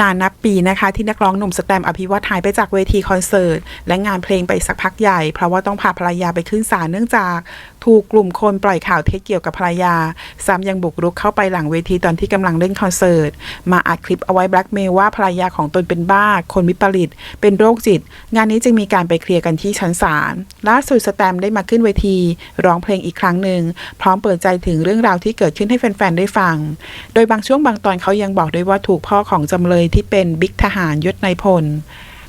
นานนับปีนะคะ ที่นักร้องหนุ่มสแตมอภิวัตหายไปจากเวทีคอนเสิร์ต และงานเพลงไปสักพักใหญ่ เพราะว่าต้องพาภรรยาไปขึ้นศาลเนื่องจาก ถูกกลุ่มคนปล่อยข่าวเท็จเกี่ยวกับภรรยา ซ้ำยังบุกรุกเข้าไปหลังเวทีตอนที่กำลังเล่นคอนเสิร์ต มาอัดคลิปเอาไว้แบล็กเมย์ว่าภรรยาของตนเป็นบ้า คนวิปริต เป็นโรคจิต งานนี้จึงมีการไปเคลียร์กันที่ชั้นศาลล่าสุดสแตมได้มาขึ้นเวที ร้องเพลงอีกครั้งหนึ่งพร้อมเปิดใจถึงเรื่องราวที่เกิดขึ้นให้แฟนๆได้ฟัง โดยบางช่วงบางตอนเขายังบอกด้วยว่าถูกพ่อของจำเลยที่เป็นบิ๊กทหารยศนายพล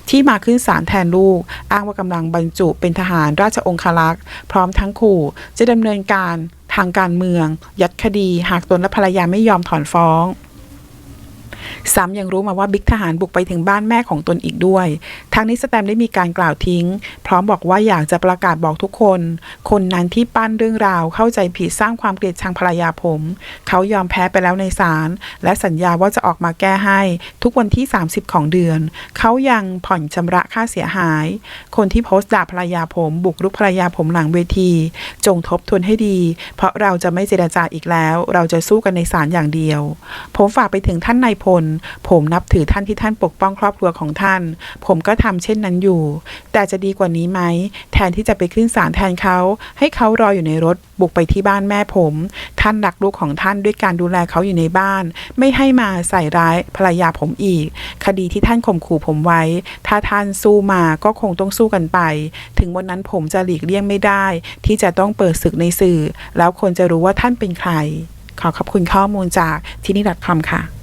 ที่มาขึ้นศาลแทนลูก อ้างว่ากำลังบรรจุเป็นทหารราชองครักษ์พร้อมทั้งขู่จะดำเนินการทางการเมือง ยัดคดี หากตนและภรรยาไม่ยอมถอนฟ้อง ซ้ำยังรู้มาว่าบิ๊กทหารบุกไปถึงบ้านแม่ของตนอีกด้วย ทางนี้สแตมได้มีการกล่าวทิ้ง พร้อมบอกว่าอยากจะประกาศบอกทุกคน คนนั้นที่ปั้นเรื่องราวเข้าใจผิดสร้างความเกลียดชังภรรยาผม เขายอมแพ้ไปแล้วในศาลและสัญญาว่าจะออกมาแก้ให้ ทุกวันที่ 30 ของเดือน เขายังผ่อนชำระค่าเสียหาย คนที่โพสต์ด่าภรรยาผม บุกรุกภรรยาผมหลังเวที จงทบทวนให้ดี เพราะเราจะไม่เจรจาอีกแล้ว เราจะสู้กันในศาลอย่างเดียว ผมฝากไปถึงท่านนายพลผมนับถือท่านที่ท่านปกป้องครอบครัวของท่าน ผมก็ทำเช่นนั้นอยู่ แต่จะดีกว่านี้ไหม แทนที่จะไปขึ้นศาลแทนเขา ให้เขารออยู่ในรถ บุกไปที่บ้านแม่ผม ท่านรักลูกของท่านด้วยการดูแลเขาอยู่ในบ้าน ไม่ให้มาใส่ร้ายภรรยาผมอีก คดีที่ท่านข่มขู่ผมไว้ ถ้าท่านสู้มาก็คงต้องสู้กันไป ถึงวันนั้นผมจะหลีกเลี่ยงไม่ได้ ที่จะต้องเปิดศึกในสื่อ แล้วคนจะรู้ว่าท่านเป็นใคร ขอขอบคุณข้อมูลจากที่นี่ .com ค่ะ